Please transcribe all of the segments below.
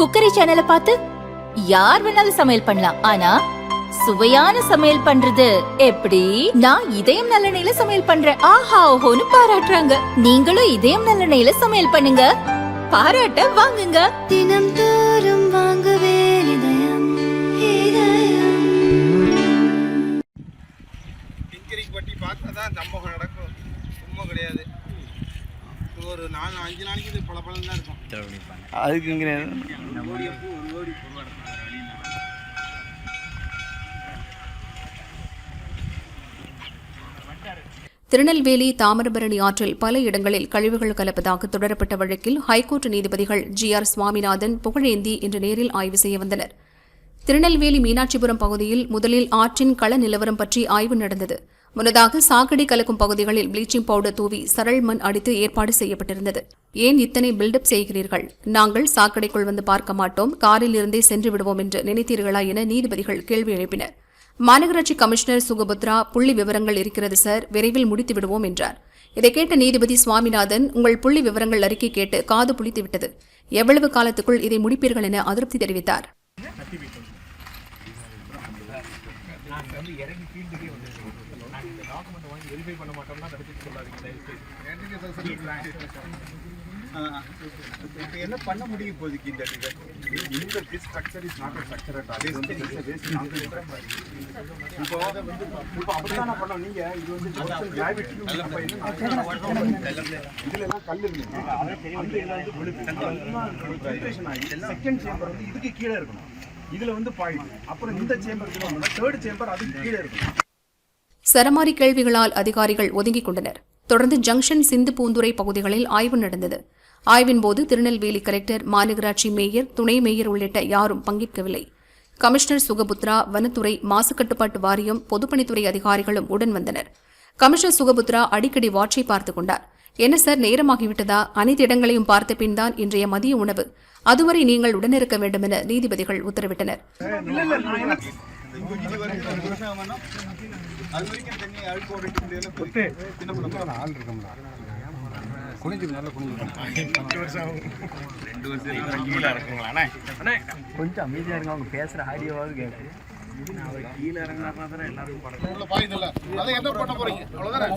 Cookery சேனலை பார்த்து யார் வேணாலும் சமையல் பண்ணலாம். ஆனா சுவையான சமையல் பண்றது எப்படி? நான் இதயம் நல்லெண்ணெயில சமையல் பண்றேன். ஆஹா ஓஹோன்னு பாராட்டுறாங்க. நீங்களும் இதயம் நல்லெண்ணெயில சமையல் பண்ணுங்க. பாராட்ட வாங்குங்க. தினம் தோறும் வாங்குவே இதயம் பட்டி பார்த்தா தான் சம்பவம் நடக்கும். சும்மா கிடையாது. ஒரு நாலு அஞ்சு நாளைக்கு இது பல பலன் தான் இருக்கும் அதுக்குங்கிற ஓடி பூ ஒரு ஓடி பொருவாக இருக்கும் வேறு வழி இல்லை. திருநெல்வேலி தாமிரபரணி ஆற்றில் பல இடங்களில் கழிவுகள் கலப்பதாக தொடரப்பட்ட வழக்கில் ஹைகோர்ட் நீதிபதிகள் ஜி ஆர் சுவாமிநாதன் புகழேந்தி இன்று நேரில் ஆய்வு செய்ய வந்தனர். திருநெல்வேலி மீனாட்சிபுரம் பகுதியில் முதலில் ஆற்றின் கள நிலவரம் பற்றி ஆய்வு நடந்தது. முன்னதாக சாக்கடை கலக்கும் பகுதிகளில் ப்ளீச்சிங் பவுடர் தூவி சரள் மண் அடித்து ஏற்பாடு செய்யப்பட்டிருந்தது. ஏன் இத்தனை பில்டப் செய்கிறீர்கள்? நாங்கள் சாக்கடைக்குள் வந்து பார்க்க மாட்டோம். காரில் இருந்தே சென்று விடுவோம் என்று நினைத்தீர்களா என நீதிபதிகள் கேள்வி எழுப்பினர் மாநகராட்சி கமிஷனர் சுகபுத்ரா புள்ளி விவரங்கள் இருக்கிறது சார். விரைவில் முடித்து விடுவோம் என்றார். இதை கேட்ட நீதிபதி சுவாமிநாதன் உங்கள் புள்ளி விவரங்கள் அறிக்கை கேட்டு காது புளித்து விட்டது. எவ்வளவு காலத்துக்குள் இதை முடிப்பீர்கள் என அதிருப்தி தெரிவித்தார். இப்போ என்ன பண்ண முடியும் இப்போதைக்கு இந்த இடத்துக்கு இந்த this structure is not a structure at all. This is a waste. Structure. இப்போ வந்து இப்போ அப்படித்தானே பண்ணோம் நீங்க? இது வந்து என்ன இதுல எல்லாம் கல் ஆகி செகண்ட் சேம்பர் வந்து இதுக்கு கீழே இருக்கணும். இதுல வந்து பாயிண்ட் அப்புறம் இந்த சேம்பர் தேர்ட் சேம்பர் அதுக்கு கீழே இருக்கணும். சரமாரி கேள்விகளால் அதிகாரிகள் ஒதுங்கிக் கொண்டனர். தொடர்ந்து ஜங்ஷன் சிந்து பூந்துரை பகுதிகளில் ஆய்வு நடந்தது. ஆய்வின்போது திருநெல்வேலி கலெக்டர் மாநகராட்சி மேயர் துணை மேயர் உள்ளிட்ட யாரும் பங்கேற்கவில்லை. கமிஷனர் சுகபுத்ரா வனத்துறை மாசு கட்டுப்பாட்டு வாரியம் பொதுப்பணித்துறை அதிகாரிகளும் உடன் வந்தனர். கமிஷனர் சுகபுத்ரா அடிக்கடி வாட்சை பார்த்துக் கொண்டார். என்ன சார் நேரமாகிவிட்டதா? அனைத்து இடங்களையும் பார்த்த பின்தான் இன்றைய மதிய உணவு. அதுவரை நீங்கள் உடனிருக்க வேண்டும் என நீதிபதிகள் உத்தரவிட்டனர். தண்ணி அழுக்கு ஓடிட்டு பண்ண ஆள் இருக்கோம்ல. நல்லா கொஞ்சம் அமைதியா இருங்க அவங்க பேசுற ஆடியோவாவது கேட்கு அதை என்ன பண்ண போறீங்க? தானே?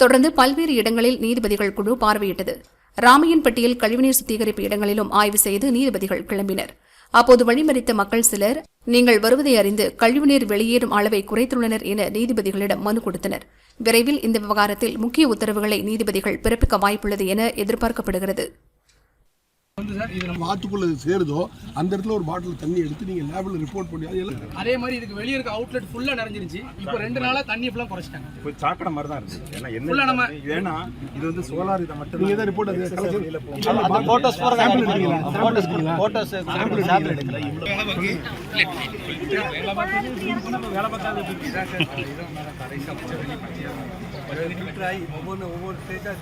தொடர்ந்து பல்வேறு இடங்களில் நீதிபதிகள் குழு பார்வையிட்டது ராமையன்பட்டியில் கழிவுநீர் சுத்திகரிப்பு இடங்களிலும் ஆய்வு செய்து நீதிபதிகள் கிளம்பினர். அப்போது வழிமறித்த மக்கள் சிலர் நீங்கள் வருவதை அறிந்து கழிவுநீர் வெளியேறும் அளவை குறைத்துள்ளனர் என நீதிபதிகளிடம் மனு கொடுத்தனர். விரைவில் இந்த விவகாரத்தில் முக்கிய உத்தரவுகளை நீதிபதிகள் பிறப்பிக்க வாய்ப்புள்ளது என எதிர்பார்க்கப்படுகிறது. நம்ம ஆத்துக்குள்ள இது சேருதோ அந்த இடத்துல ஒரு பாட்டில் தண்ணி எடுத்து நீங்க லேபில் ரிப்போர்ட் பண்ணி அது அதே மாதிரி இதுக்கு வெளியே இருக்க அவுட்லெட் ஃபுல்லா நிறைஞ்சிருச்சு. இப்போ ரெண்டு நாளா தண்ணி ஃபுல்லா குறைச்சிட்டாங்க. இப்போ சாக்கடை மாதிரி தான் இருந்துச்சு ஏன்னா என்ன நம்ம- ஏன்னா இது வந்து சோலார் இதை மட்டும் நீங்க தான் ரிப்போர்ட் அது கலெக்ஷன் போட்டோஸ் போற சாம்பிள் எடுத்தீங்களா போட்டோஸ் போட்டோஸ் சாம்பிள் எடுக்கல ஒவ்வொரு ஒவ்வொரு ஸ்டேஜா